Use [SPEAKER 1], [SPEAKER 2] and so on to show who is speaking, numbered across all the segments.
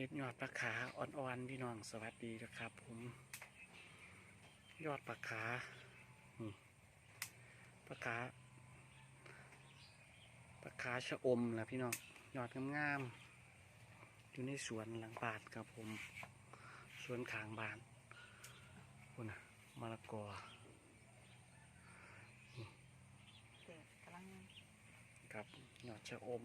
[SPEAKER 1] ด็ดยอดปลาขาอ่อนๆพี่น้องสวัสดีนะครับผม ยอดปลาขานี่ปลาขาปลาขาชะอมนะพี่น้องยอดงามๆอยู่ในสวนหลังบ้านครับผมสวนขางบ้านคุณนะมะละกอ
[SPEAKER 2] เด็กกำลัง
[SPEAKER 1] ครับยอดชะอม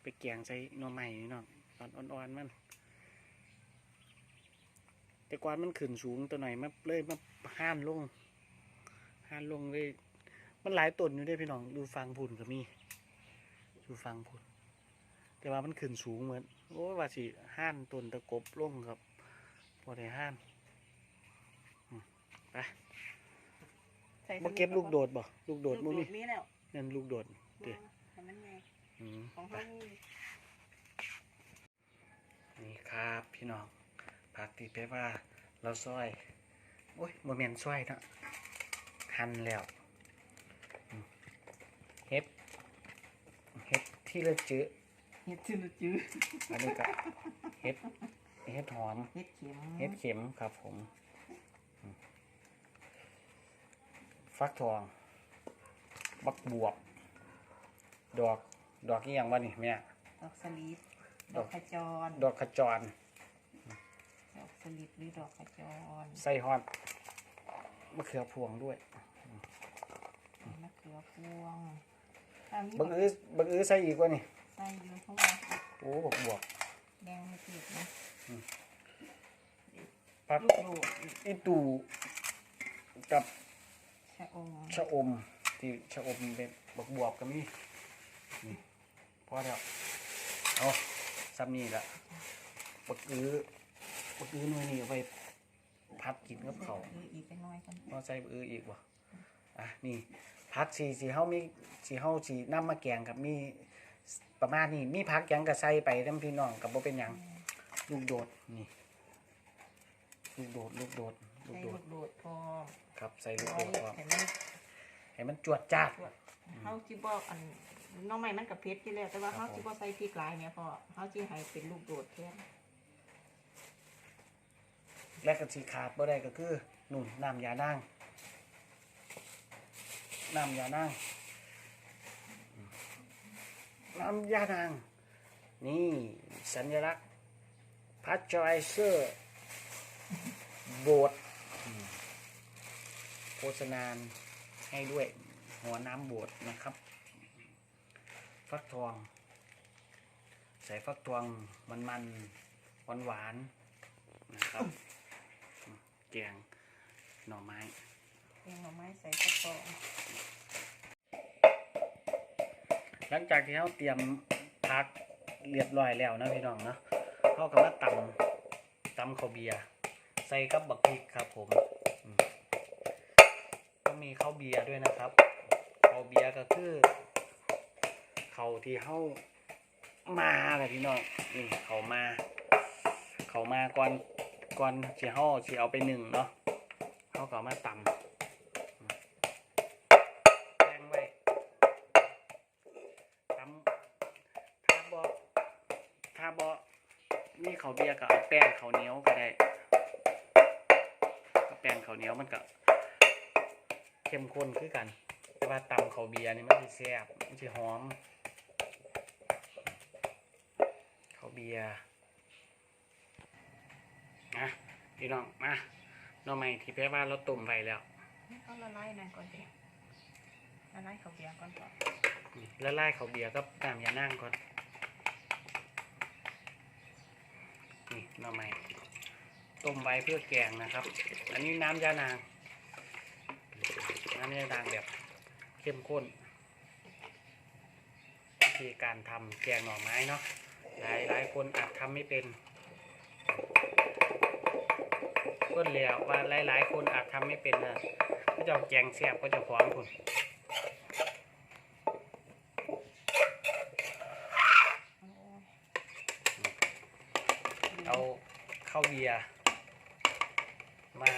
[SPEAKER 1] ไปแกงใส่หน่อไม้นี่เนาะ ตอนอ่อนๆมัน แต่ก่อนมันขึ้นสูงตัวหน่อยมาเลยมาห้านลงห้านลงเลย มันหลายต้นอยู่เด้พี่น้องดูฟังพุ่นก็มีดูฟังพุ่นแต่ว่ามันขึ้นสูงเหมือนโอ้ยว่าสิห้านต้นตะกบลงครับพอได้ห้านอืมไป
[SPEAKER 2] ใส่
[SPEAKER 1] มาเก็บลูกโดดบ่ลูกโด
[SPEAKER 2] ลู
[SPEAKER 1] ด
[SPEAKER 2] ก
[SPEAKER 1] มุ้
[SPEAKER 2] โด
[SPEAKER 1] นี่
[SPEAKER 2] ดมีแล้ว
[SPEAKER 1] นั่นลูกโดดเดี๋ยว
[SPEAKER 2] ให้มันไง
[SPEAKER 1] อืม
[SPEAKER 2] ของ
[SPEAKER 1] ไป
[SPEAKER 2] เขา นี่
[SPEAKER 1] นี่ครับพี่น้องผักที่เปว่าเราซอยโอ้ยโมเมนซอยเนาะหั่นแล้วอืมเฮ็ดเฮ็ดที่เราจื้อ
[SPEAKER 2] เห็ดจืดจืด
[SPEAKER 1] อันนี้ก็เฮ็ดเฮ็ดหอม
[SPEAKER 2] เห็ดเข็ม
[SPEAKER 1] เฮ็ดเข็มครับผมอืมฟักทอง บักบวบ ดอก ดอกนี่ยังวะนี่แม่
[SPEAKER 2] ดอกสลิด
[SPEAKER 1] ด
[SPEAKER 2] ด
[SPEAKER 1] อ
[SPEAKER 2] อกกขจร
[SPEAKER 1] ดอกขจร
[SPEAKER 2] ดอกสลิดหรือดอกขจร
[SPEAKER 1] ใส่ฮอดมะเขือพวงด้วย
[SPEAKER 2] มะเขือพวงถ้ามี
[SPEAKER 1] บังเอื้อบังเอื้อใส่อีกว่านี่
[SPEAKER 2] ใส่อยู่เพราะว่า
[SPEAKER 1] โอ้บักบวบ
[SPEAKER 2] แดงไม่ติดนะ
[SPEAKER 1] พัก
[SPEAKER 2] ลูกโดด
[SPEAKER 1] อีตูกับ
[SPEAKER 2] ชะอม
[SPEAKER 1] ชะอมที่ชะอมเป็นบักบวบก็มีนี่พอแล้วเอา ซ้ำนี่ละบักอื้อบักอื้อหน่วยนี่เอาไปพัดกินกับเขาว
[SPEAKER 2] คืออีกไปหน้อยกัน
[SPEAKER 1] เอาใส่บักอื้ออีกวะอะนี่พักสีสีเฮามีสีเฮาสีน้ำมาแกงกับมีประมาณนี้มีพักหยังกับใส่ไปน้ำพี่น้องกับบ่เป็นหยังลูกโดดนี่ลูกโดดลูกโดดลูก
[SPEAKER 2] ใส่
[SPEAKER 1] โด
[SPEAKER 2] ลู
[SPEAKER 1] ด
[SPEAKER 2] กโดดพร้อม
[SPEAKER 1] ครับใส่ลูก
[SPEAKER 2] ร้อ
[SPEAKER 1] โด
[SPEAKER 2] ย
[SPEAKER 1] ดก่อน
[SPEAKER 2] เห็นมัน
[SPEAKER 1] ให้มันจวดจ้าด
[SPEAKER 2] เขาจีบอกอัน น้องใหม่มันกับเพชรที่แล้วแต่ว่าเขาจีบอกใส่พริกหลายเนี่ยพอเขาจีให้เป็นลูกโดดแทน
[SPEAKER 1] และกับสีขาดบ่ได้ก็คือนุ่นน้ำยานางน้ำยานางน้ำยานางนี่สัญลักษณ์พัชจอยเซอร์โบสถ์อืมโฆษณาให้ด้วยหัวน้ำโบสถ์นะครับ ฟักทอง ใส่ฟักทองมันมันหวานหวานๆนะครับแกงหน่อไม้
[SPEAKER 2] เองหน่อไม้ใส่ฟักทอง
[SPEAKER 1] หลังจากที่เราเตรียมพักเรียบร้อยแล้วนะพี่น้องเนาะเขาก็มาตำตำข้าวเบียร์ใส่กับบักพริกครับผมอืมก็มีข้าวเบียร์ด้วยนะครับข้าวเบียร์ก็คือ ขาที่เข้ามาเลยพี่น้องนี่เขามา เขามาก่อนก่อนที่อเขาสิเอาไปหนึ่งเนาะเขาก็มาตำแป้งไว้ทำถ้าบอถ้าบอนี่เขาเบียก็เอาแป้งเขาเหนียวก็ได้แป้งเขาเหนียวมันก็เข้มข้นคือกัน แต่ว่าตำเขาเบียนี่มันจะแซ่บมันจะหอม เขาวเบียร์นะพี่น้องมาหน้องใหม่ที่แพ้ว่าเราต้มไว้แล้ว
[SPEAKER 2] เขาละลายหน่อยก่อนสิละลายข้าวเบียร์ก่อนก่อน
[SPEAKER 1] นี่แล้วไล่เขาวเบียร์ก็ตามยานั่งก่อนนี่หน่อไม้ต้มไว้เพื่อแกงนะครับ อันนี้น้ำยานาง น้ำยานางแบบเข้มข้นวิธีการทำแกงหน่อไม้เนาะ หลายหลายคนอาจทำไม่เป็นก็เหลียวว่าหลายหลายคนอาจทำไม่เป็นนะก็จะแกงแซ่บก็จะฟ้องคุณ
[SPEAKER 2] โอ้ย
[SPEAKER 1] เอาข้าวเบียร์มา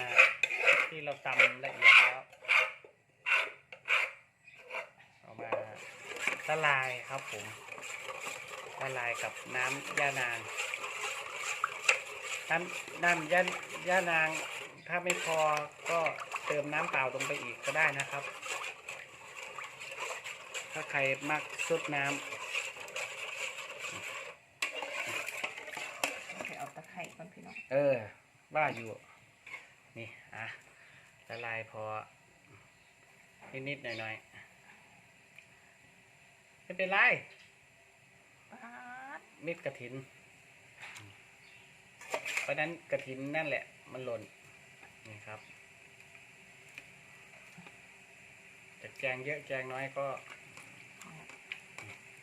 [SPEAKER 1] ที่เราตำละเอียดแล้วเอามาละลายครับผม ละลายกับน้ำย่านาง น้ำน้ำย่าย่านาง ถ้าไม่พอก็เติมน้ำเปล่าลงไปอีกก็ได้นะครับ ถ้าใครมักซดน้
[SPEAKER 2] ไปเอาตะไคร้ก่อนพี่น้องำ
[SPEAKER 1] เออ ว่าอยู่ นี่อะละลายพอ นิดๆหน่อยๆไม่เป็นไร
[SPEAKER 2] ปาด
[SPEAKER 1] เม็ดกระถิน เพราะนั้นกระถินนั่นแหละ มันหล่นนี่ครับจะแกงเยอะแกงน้อยก็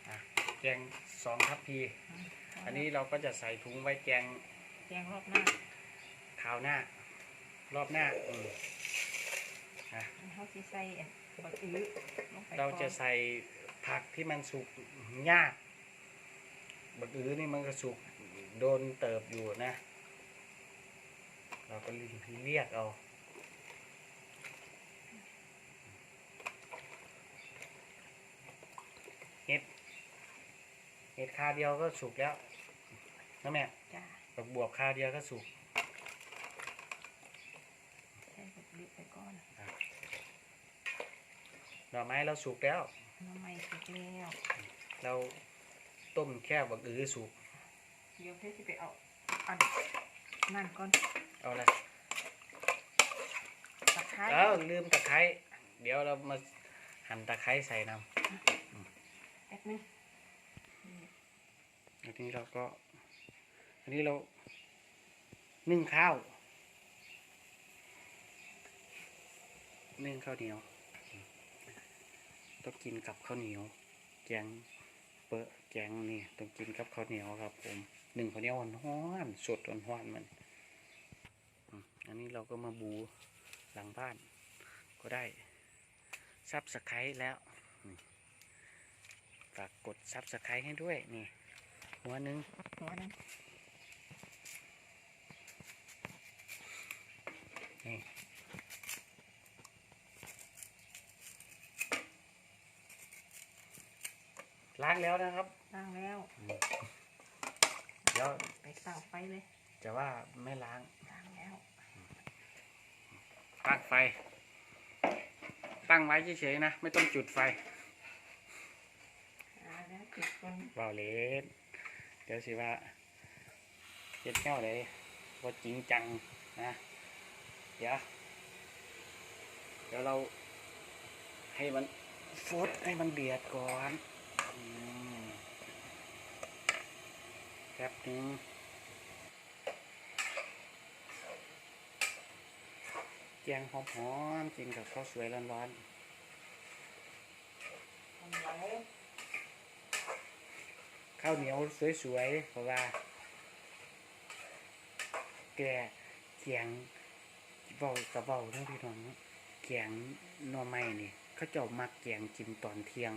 [SPEAKER 1] อะแกงสองทัพพี อันนี้เราก็จะใส่ถุงไว้แกง
[SPEAKER 2] แกงรอบหน้า
[SPEAKER 1] คราวหน้า รอบหน้าอืมอะ
[SPEAKER 2] เขาสิใส่อันบักอื้อลงไป
[SPEAKER 1] เราจะ
[SPEAKER 2] ก่อน
[SPEAKER 1] ใส่ผักที่มันสุกยาก บักอื้อนี่มันก็สุกโดนเติบอยู่นะ เราก็เรียกเอาเห็ดเห็ดคาเดียวก็สุกแล้วนะแม่
[SPEAKER 2] จ้า
[SPEAKER 1] ดอกบวบคาเดียวก็สุก
[SPEAKER 2] ใส่บักอื้อไปก่อน
[SPEAKER 1] หน่อไม้เราสุกแล้ว
[SPEAKER 2] น้ำไม่สุกแล้ว
[SPEAKER 1] เรา ต้มแค่บักอื้อสุก
[SPEAKER 2] เดี๋ยวเพื่อจะไปเอาอันนั่นก่อน
[SPEAKER 1] เอาละ
[SPEAKER 2] ตะไคร้
[SPEAKER 1] เอ้าลืมตะไคร้เดี๋ยวเรามาหั่นตะไคร้ใส่น้
[SPEAKER 2] แป๊บนึงำ
[SPEAKER 1] อันนี้เราก็ อันนี้เรานึ่งข้าวนึ่งข้าวเหนียวต้องกินกับข้าวเหนียวแกงเปอะ แกงนี่ต้องกินกับข้าวเหนียวครับ ผมหนึ่งข้าวเหนียวห้อนๆสดห้อนๆมันอืมอันนี้เราก็มาบูหลังบ้าน ก็ได้ซับสไครต์แล้วนี่ฝากกดซับสไครต์ให้ด้วยนี่หัวหนึ่ง
[SPEAKER 2] หัวนึง
[SPEAKER 1] นี่ล้างแล้วนะครับ
[SPEAKER 2] ล้างแล้ว
[SPEAKER 1] เดี๋ยว
[SPEAKER 2] ไปตั้งไฟเลย
[SPEAKER 1] จะว่าไม่ล้าง
[SPEAKER 2] ล้างแล้ว
[SPEAKER 1] ตั้งไฟ ตั้งไว้เฉยๆนะ ไม่ต้องจุดไฟ
[SPEAKER 2] อ่าแล้วจุดก่อน
[SPEAKER 1] เบาเลนเดี๋ยวสิว่าเจ็ดแก้วเลยว่าจริงจังนะ เดี๋ยว เดี๋ยวเราให้มันฟุดให้มันเดือดก่อนอืมแป๊บนึงแกงหอมๆกินกับข้าวสวยร้อน
[SPEAKER 2] ทำไว้
[SPEAKER 1] ๆข้าวเหนียวสวยๆเพราะว่า แกเกียงเบากระเบาเด้อพี่น้องแกงหน่อไม้นี่เขาเจ้ามักแกงกินตอนเที่ยง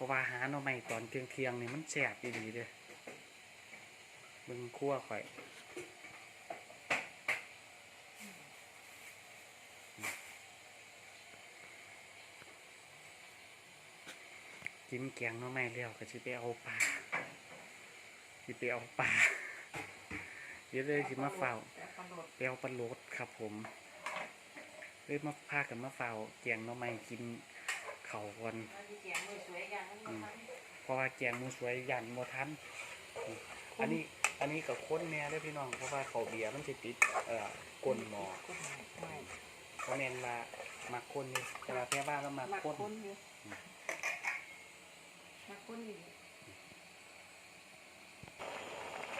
[SPEAKER 1] ราะว่าหาหน่อไม้ตอนเที่ยงเที่ยงนี่มันแซ่บดีๆเด้อเบิ่งคั่วข่อยกินแกงหน่อไม้แล้วก็สิไปเอาปลาสิไปเอาปลาเดี๋ยวเลยสิมาเฝ้า
[SPEAKER 2] แล้วก็โดด
[SPEAKER 1] ไปเอาปลาโลดครับผมเลยมาพากันมาเฝ้าแกงหน่อไม้กิน เข่าวก่อน
[SPEAKER 2] แล้วที่เสียงมือสวยอย่างนั้นมาท
[SPEAKER 1] เพราะว่าแกงหมูสวยยันโมทันอืมอันนี้อันนี้กับข้นแน่เด้อพี่น้องเพราะว่าเขาวเบียร์มันจะติดเอ่อก้นหมอำ
[SPEAKER 2] กุ้งหน่อยหน่อย
[SPEAKER 1] เพราะแม่นมามาข้นนี่แต่ว่าแค่ว่าเรามา
[SPEAKER 2] มา
[SPEAKER 1] ข้น
[SPEAKER 2] ค้นอยู่มาค้นอยู่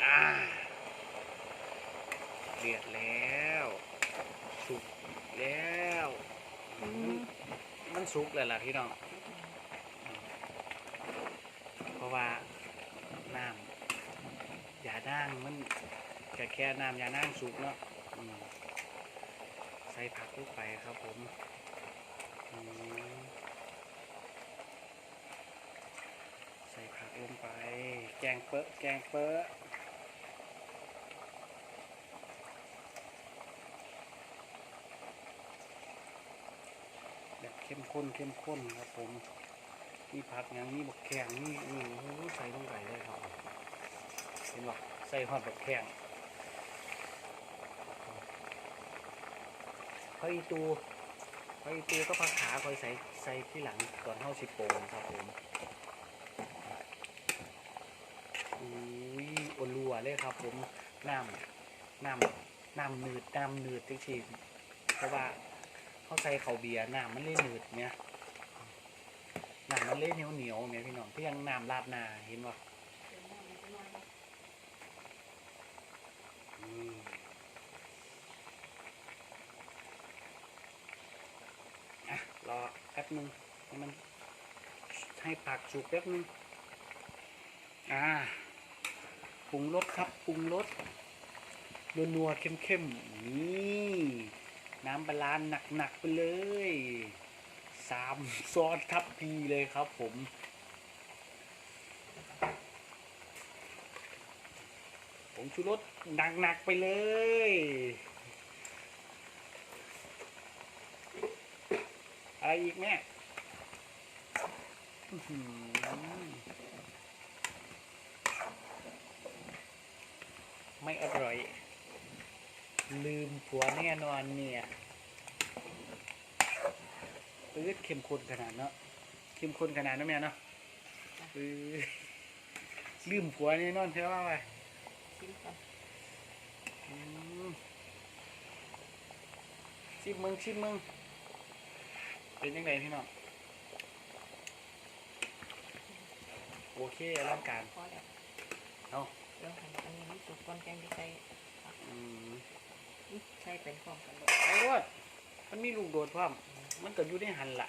[SPEAKER 1] อ่าเดือดแล้ว สุกแล้ว
[SPEAKER 2] อื
[SPEAKER 1] มัน
[SPEAKER 2] ม
[SPEAKER 1] มันสุกแล้วล่ะพี่น้องเพราะว่าน้ำยาด่างมันแค่แค่น้ำยาด่างสุกเนาะใส่ผักลงไปครับผมอืมใส่ผักลงไป แกงเปอะแกงเปอะแบบ เข้มข้นเข้มข้นครับผมมีผักอย่างนี้บักแข็งนี่นี่โอ้โหใส่ลงไปเลยครับเห็นบ่ใส่หอดบักแข้งพออีตูพออีตูก็พักขาคอยใส่ใส่ที่หลังก่อนเข้าสิโปนครับผมอุ้ยโอลัวเลยครับผมน้ำน้ำน้ำหนืดน้ำหนืดจริงๆเพราะว่า เขาใส่เขาเบียร์น้ำมันเลยหนืดเนี่ยน้ำมันเลยเหนียวเหนียวๆเนี่ยพี่น้องที่ยังน้ำราดนาเห็นป่อืมอะรอแป๊บนึงให้มันให้ผักสุกแป๊บนึงอ่าปรุงรสครับปรุงรสนัวๆเข้มๆนี่ น้ำปลาร้าหนักๆไปเลยสามซอสทับพีเลยครับผมผงชูรสหนัก ๆ ไปเลย อะไรอีกแม่อื้อหือไม่อร่อย ลืมผัวแน่นอนเนี่ยปื๊ดเข้มข้นขนาดเนาะเข้มข้นขนาดนั้นแม่เนาะปื๊ดลืมผัวแน่นอนใช่ไหมว่าไป
[SPEAKER 2] ชิมก่อน
[SPEAKER 1] อืมชิมมึงชิมมึงเป็นยังไงพี่น้องโอเคอร่างการ
[SPEAKER 2] พอแล้ว
[SPEAKER 1] เอา
[SPEAKER 2] เรื่องของอันนี้รู้สึกก่อนแกงจะใส่
[SPEAKER 1] อืม
[SPEAKER 2] อื้อ ใส่เป็นของกันเลย
[SPEAKER 1] ไอ้วดมันมีลูกโดดพร้อมมันเกิดอยู่ในหันละ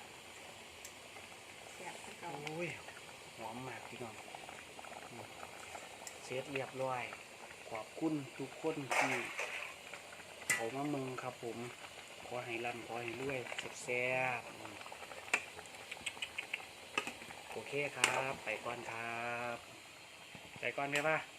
[SPEAKER 2] แซ่บคือเก่า
[SPEAKER 1] โอ้ยหอมมากพี่น้องอืมเสร็จเรียบร้อย ขอบคุณทุกคนที่เขามาเมืองครับผม ขอให้ร่ำขอให้รวยแซ่บๆอืมโอเคครับ ไปก่อนครับ ไปก่อนได้ปะ
[SPEAKER 2] จ้า